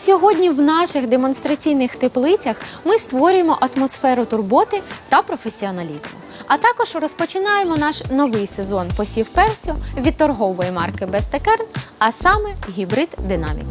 Сьогодні в наших демонстраційних теплицях ми створюємо атмосферу турботи та професіоналізму. А також розпочинаємо наш новий сезон посів перцю від торгової марки Бестекерн, а саме гібрид Динамік.